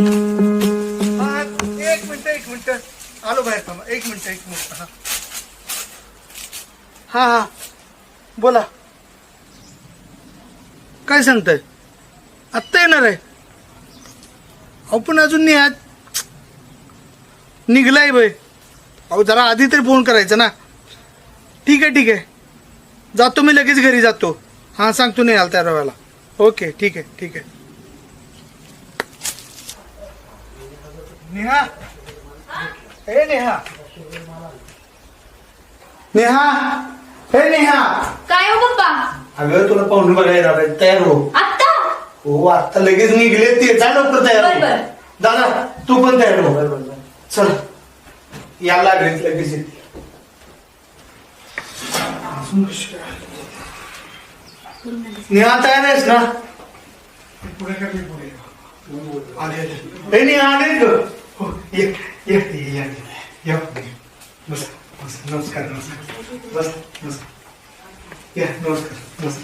हा, एक मिनिट एक मिनिट आलो बाहेर थांबा एक मिनिट एक मिनिट हा हा हा. बोला. काय सांगताय? आत्ता येणार आहे. अहो पण अजून नाही आज निघलाय बाय अहो जरा आधी तरी फोन करायचा ना. ठीक आहे ठीक आहे. जातो मी लगेच घरी जातो. हां सांगतो नाही आला त्या रव्याला. ओके ठीक आहे ठीक आहे. नेहा. हे नेहा. नेहा. हे नेहा. काय हो पप्पा? अगं तुला पाहुणे बघायला. तयार हो. हो आता लगेच निघले ते. जा लवकर तयार बर, हो. दादा तू पण तयार हो चल. या लागेल लगेच येते. नेहा तयार आहेस ना? पुढे का मी पुढे. आले आले. हे नेहा आले ग हो ये ये ये या या. बस बस. नमस्कार नमस्कार. बस बस. या नमस्कार बस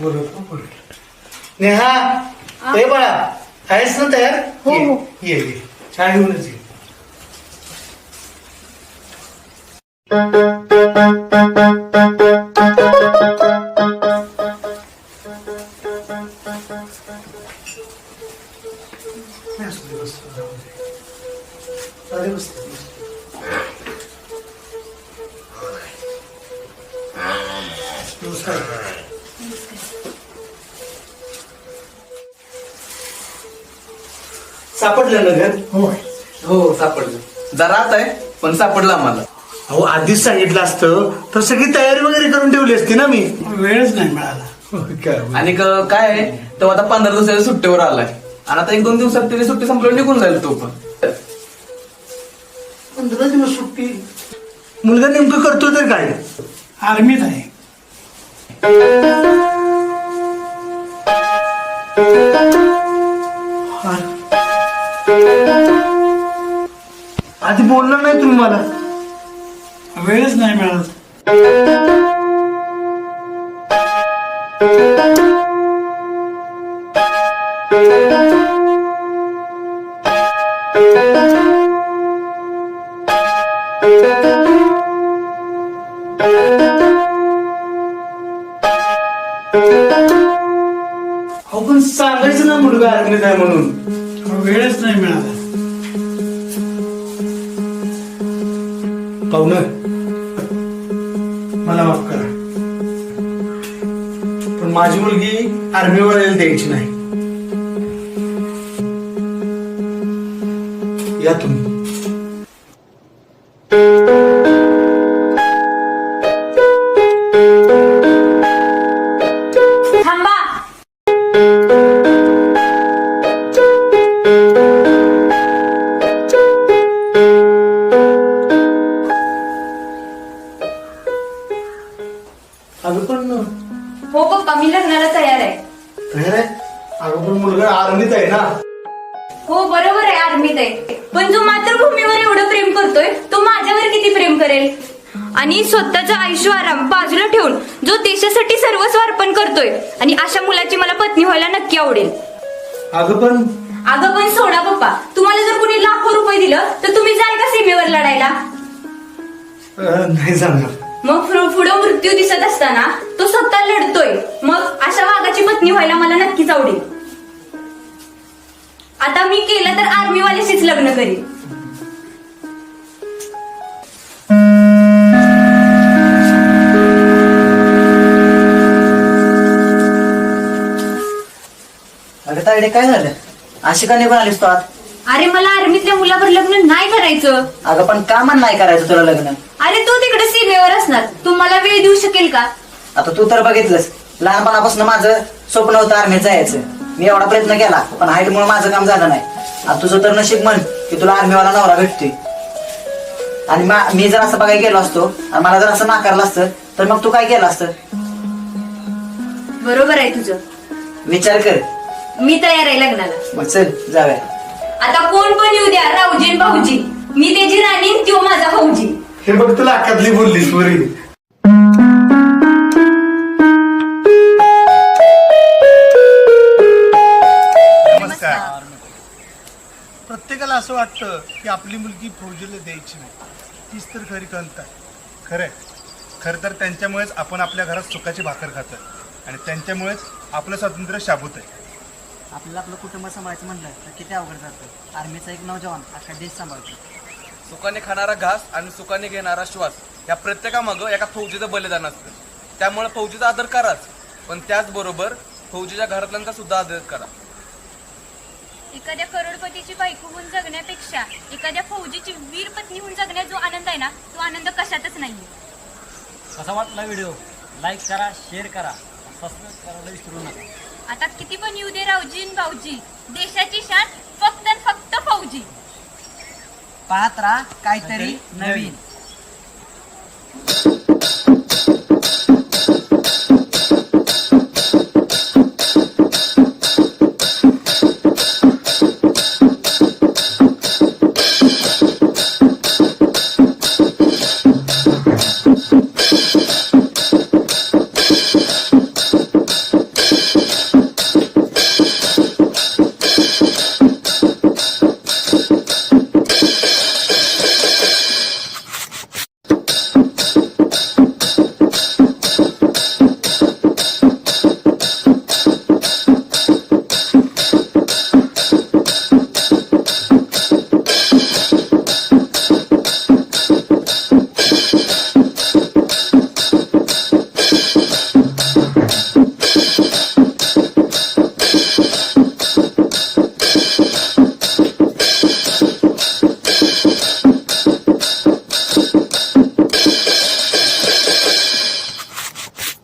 बोलत बोलत. नेहा हे? बाळा आहेस ना तयार? हो, ये, हो. ये ये. चहा घेऊनच ये. असू दे, बस. अरे बस. नमस्कार. सापडलं ना घर? हो. हो सापडलं. जरा आता आहे पण सापडलं आम्हाला. अहो आधीच सांगितलं असतं तर सगळी तयारी वगैरे करून ठेवली असती ना मी. वेळच नाही मिळाला. आणि क- काय आहे तो आता पंधरा दिवसाच्या सुट्टीवर आलाय. आणि आता एक दोन दिवसात त्याची सुट्टी संपल्यावर निघून जाईल तो पण. पंधरा दिवस सुट्टी. मुलगा नेमकं करतो तर काय? आर्मीत आहे. बोललं नाही तुम्ही मला. वेळच नाही मिळत. हो पण सांगायचं ना मुलगा आर्मीत आहे म्हणून. वेळच नाही मिळाला. पाहुणं. मला माफ करा. पण माझी मुलगी आर्मीवर द्यायची नाही. या तुम्ही. हो बरोबर आहे आर्मीत आहे पण जो मातृभूमीवर एवढं प्रेम करतोय तो माझ्यावर किती प्रेम करेल? आणि स्वतःचं आयुष्य आराम बाजूला ठेवून जो देशासाठी सर्वस्व अर्पण करतोय आणि अशा मुलाची मला पत्नी व्हायला नक्की आवडेल. अगं पण अगं पण सोडा पप्पा. तुम्हाला जर कुणी लाखो रुपये दिलं तर तुम्ही जाल का सीमेवर लढायला? अं, नाही जाणार. मग पुढं पुढं मृत्यू दिसत असताना तो स्वतः लढतोय. मग अशा वाघाची पत्नी व्हायला मला नक्कीच आवडेल. आता मी केलं तर आर्मीवाल्याशीच लग्न करीन. अगं तायडे काय झालं? अशी का निघून आलीस तू आत अरे मला आर्मीतल्या मुलावर लग्न नाही करायचं. अगं पण का मन नाही करायचं तुला लग्न. अरे तू तिकडे सीमेवर असणार. तू मला वेळ देऊ शकेल का? आता तू तर बघितलंस. लहानपणापासून माझं स्वप्न होतं आर्मीत जायचं. मी एवढा प्रयत्न केला पण हाईट मुळे माझं काम झालं नाही. आता तुझं तर नशीब म्हण की तुला आर्मीवाला नवरा भेटतोय. आणि मा- जर असं बघायला गेलो असतो आणि मला जर असं नाकारलं असतं तर मग तू काय केलं असतं? बरोबर आहे तुझं. विचार कर. मी तयार आहे लग्नाला. मग चल जाऊया. आता कोण पण येऊ द्या राऊजी आणि भाऊजी. मी त्याची राणी आणि त्यो माझा भाऊजी. हे बघ तुला अकातली बोललीस वरी. वाटतं की आपली मुलगी फौजीला द्यायची नाही. तीच तर खरी कंत आहे. खरंय. खरं तर त्यांच्यामुळेच आपण आपल्या घरात सुखाची भाकर खातोय. आणि त्यांच्यामुळेच आपलं स्वातंत्र्य शाबूत आहे. आपल्याला आपलं कुटुंब सांभाळायचं म्हणलं तर किती अवघड जातं. आर्मीचा एक नौजवान अख्खा देश सांभाळतो. सुखाने खाणारा घास आणि सुखाने घेणारा श्वास या प्रत्येकामागं एका फौजीचं बलिदान असतं. त्यामुळे फौजीचा आदर कराच. पण त्याचबरोबर फौजीच्या घरातल्यांचा सुद्धा आदर करा. एखाद्या करोडपतीची बायको होऊन जगण्यापेक्षा एखाद्या फौजीची वीर पत्नी होऊन जगण्यात जो आनंद आहे ना तो आनंद कशातच नाहीये. कसा वाटला व्हिडिओ? लाईक करा शेअर करा. सबस्क्राईब करायला विसरू नका. आता किती पण येऊ दे रावजी आणि भाऊजी देशाची शान फक्त आणि फक्त फौजी. पाहत राहा काहीतरी नवीन.